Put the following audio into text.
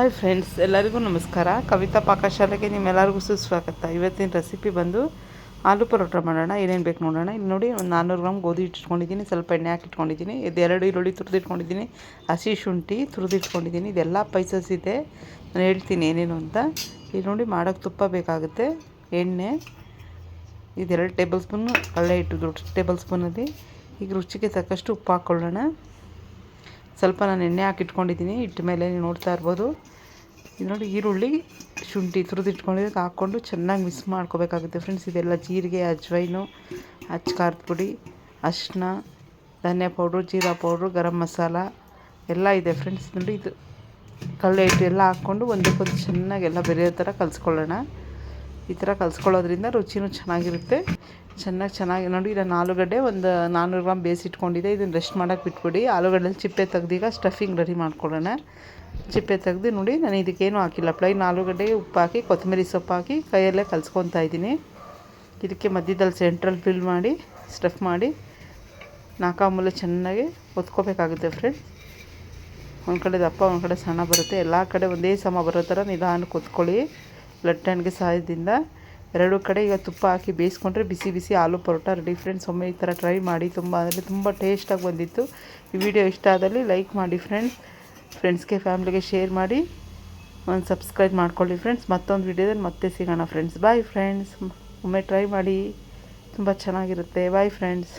Hi friends ಎಲ್ಲರಿಗೂ ನಮಸ್ಕಾರ. ಕವಿತಾ ಪಾಕಶಾಲೆಗೆ ನಿಮ್ಮೆಲ್ಲರಿಗೂ ಸುಸ್ವಾಗತ. ಇವತ್ತಿನ ರೆಸಿಪಿ ಬಂದು ಆಲೂ ಪರೋಟ ಮಾಡೋಣ, ಏನೇನು ಬೇಕು ನೋಡೋಣ. ಇಲ್ಲಿ ನೋಡಿ, ಒಂದು ನಾನ್ನೂರು ಗ್ರಾಮ್ ಗೋಧಿ ಇಟ್ಕೊಂಡಿದ್ದೀನಿ ಸ್ವಲ್ಪ ಎಣ್ಣೆ ಹಾಕಿ ಇಟ್ಕೊಂಡಿದ್ದೀನಿ ಇದು ಎರಡು ಈರುಳ್ಳಿ ತುರಿದಿಟ್ಕೊಂಡಿದ್ದೀನಿ, ಹಸಿ ಶುಂಠಿ ತುರಿದಿಟ್ಕೊಂಡಿದ್ದೀನಿ, ಇದೆಲ್ಲ ಪೈಸಸ್ ಇದೆ. ನಾನು ಹೇಳ್ತೀನಿ ಏನೇನು ಅಂತ. ಇಲ್ಲಿ ನೋಡಿ, ಮಾಡೋಕ್ಕೆ ತುಪ್ಪ ಬೇಕಾಗುತ್ತೆ, ಎಣ್ಣೆ, ಇದೆರಡು ಟೇಬಲ್ ಸ್ಪೂನು ಕಳ್ಳೆ ಇಟ್ಟು ದೊಡ್ಡ ಟೇಬಲ್ ಸ್ಪೂನಲ್ಲಿ ಈಗ ರುಚಿಗೆ ತಕ್ಕಷ್ಟು ಉಪ್ಪು ಹಾಕ್ಕೊಳ್ಳೋಣ ಸ್ವಲ್ಪ ನಾನು ಎಣ್ಣೆ ಹಾಕಿಟ್ಕೊಂಡಿದ್ದೀನಿ ಇಟ್ಟ ಮೇಲೆ ನೋಡ್ತಾ ಇರ್ಬೋದು. ಇದು ನೋಡಿ ಈರುಳ್ಳಿ ಶುಂಠಿ ತುರಿದಿಟ್ಕೊಂಡಿದ್ದಕ್ಕೆ ಹಾಕ್ಕೊಂಡು ಚೆನ್ನಾಗಿ ಮಿಕ್ಸ್ ಮಾಡ್ಕೋಬೇಕಾಗುತ್ತೆ ಫ್ರೆಂಡ್ಸ್. ಇದೆಲ್ಲ ಜೀರಿಗೆ, ಅಜ್ವೈನು ಖಾರದ ಪುಡಿ ಅರಿಶಿನ ಧನಿಯಾ ಪೌಡ್ರು, ಜೀರಾ ಪೌಡ್ರು, ಗರಂ ಮಸಾಲ ಎಲ್ಲ ಇದೆ ಫ್ರೆಂಡ್ಸ್. ನೋಡಿ ಇದು ಕಳ್ಳೆ ಹಿಟ್ಟು ಎಲ್ಲ ಹಾಕ್ಕೊಂಡು ಒಂದಕ್ಕೊಂದು ಚೆನ್ನಾಗಿ ಎಲ್ಲ ಬೆರೆಯೋ ಥರ ಕಲಿಸ್ಕೊಳ್ಳೋಣ. ಈ ಥರ ಕಲಿಸ್ಕೊಳ್ಳೋದ್ರಿಂದ ರುಚಿನೂ ಚೆನ್ನಾಗಿರುತ್ತೆ. ಚೆನ್ನಾಗಿ ಚೆನ್ನಾಗಿ ನೋಡಿ ನಾನು ಆಲೂಗಡ್ಡೆ ಒಂದು ನಾನ್ನೂರು ಗ್ರಾಮ್ ಬೇಯಿಸಿಟ್ಕೊಂಡಿದ್ದೆ. ಇದನ್ನು ರೆಸ್ಟ್ ಮಾಡೋಕ್ಕೆ ಬಿಟ್ಬಿಡಿ. ಆಲೂಗಡ್ಡೆಲಿ ಚಿಪ್ಪೆ ತೆಗ್ದೀಗ ಸ್ಟಫಿಂಗ್ ರೆಡಿ ಮಾಡ್ಕೊಳ್ಳೋಣ. ಚಿಪ್ಪೆ ತೆಗೆದು ನೋಡಿ ನಾನು ಇದಕ್ಕೇನು ಹಾಕಿಲ್ಲ. ಪ್ಲೈನ್ ಆಲೂಗಡ್ಡೆಗೆ ಉಪ್ಪು ಹಾಕಿ, ಕೊತ್ತಂಬರಿ ಸೊಪ್ಪು ಹಾಕಿ ಕೈಯಲ್ಲೇ ಕಲಿಸ್ಕೊತಾ ಇದ್ದೀನಿ. ಇದಕ್ಕೆ ಮಧ್ಯದಲ್ಲಿ ಸೆಂಟ್ರಲ್ ಫಿಲ್ ಮಾಡಿ, ಸ್ಟಫ್ ಮಾಡಿ ನಾಕಾಮೂಲೆ ಚೆನ್ನಾಗಿ ಒತ್ಕೋಬೇಕಾಗುತ್ತೆ ಫ್ರೆಂಡ್ಸ್. ಒಂದು ಕಡೆ ದಪ್ಪ ಒಂದು ಕಡೆ ಸಣ್ಣ ಬರುತ್ತೆ. ಎಲ್ಲ ಕಡೆ ಒಂದೇ ಸಮ ಬರೋ ಥರ ನಿಧಾನಕ್ಕೆ ಒತ್ಕೊಳ್ಳಿ ಬ್ಲಡ್ ಟ್ಯಾಂಡ್ಗೆ ಸಹಾಯದಿಂದ. ಎರಡು ಕಡೆ ಈಗ ತುಪ್ಪ ಹಾಕಿ ಬೇಯಿಸ್ಕೊಂಡ್ರೆ ಬಿಸಿ ಬಿಸಿ ಆಲೂ ಪರೋಟ ರೆಡಿ ಫ್ರೆಂಡ್ಸ್. ಒಮ್ಮೆ ಈ ಥರ ಟ್ರೈ ಮಾಡಿ, ತುಂಬ ಅಂದರೆ ತುಂಬ ಟೇಸ್ಟಾಗಿ ಬಂದಿತ್ತು. ಈ ವಿಡಿಯೋ ಇಷ್ಟ ಆದಲ್ಲಿ ಲೈಕ್ ಮಾಡಿ ಫ್ರೆಂಡ್ಸ್. ಫ್ರೆಂಡ್ಸ್ಗೆ, ಫ್ಯಾಮ್ಲಿಗೆ ಶೇರ್ ಮಾಡಿ. ಒಂದು ಸಬ್ಸ್ಕ್ರೈಬ್ ಮಾಡ್ಕೊಳ್ಳಿ ಫ್ರೆಂಡ್ಸ್. ಮತ್ತೊಂದು ವಿಡಿಯೋದಲ್ಲಿ ಮತ್ತೆ ಸಿಗೋಣ ಫ್ರೆಂಡ್ಸ್. ಬಾಯ್ ಫ್ರೆಂಡ್ಸ್ ಒಮ್ಮೆ ಟ್ರೈ ಮಾಡಿ. ತುಂಬ ಚೆನ್ನಾಗಿರುತ್ತೆ. Bye friends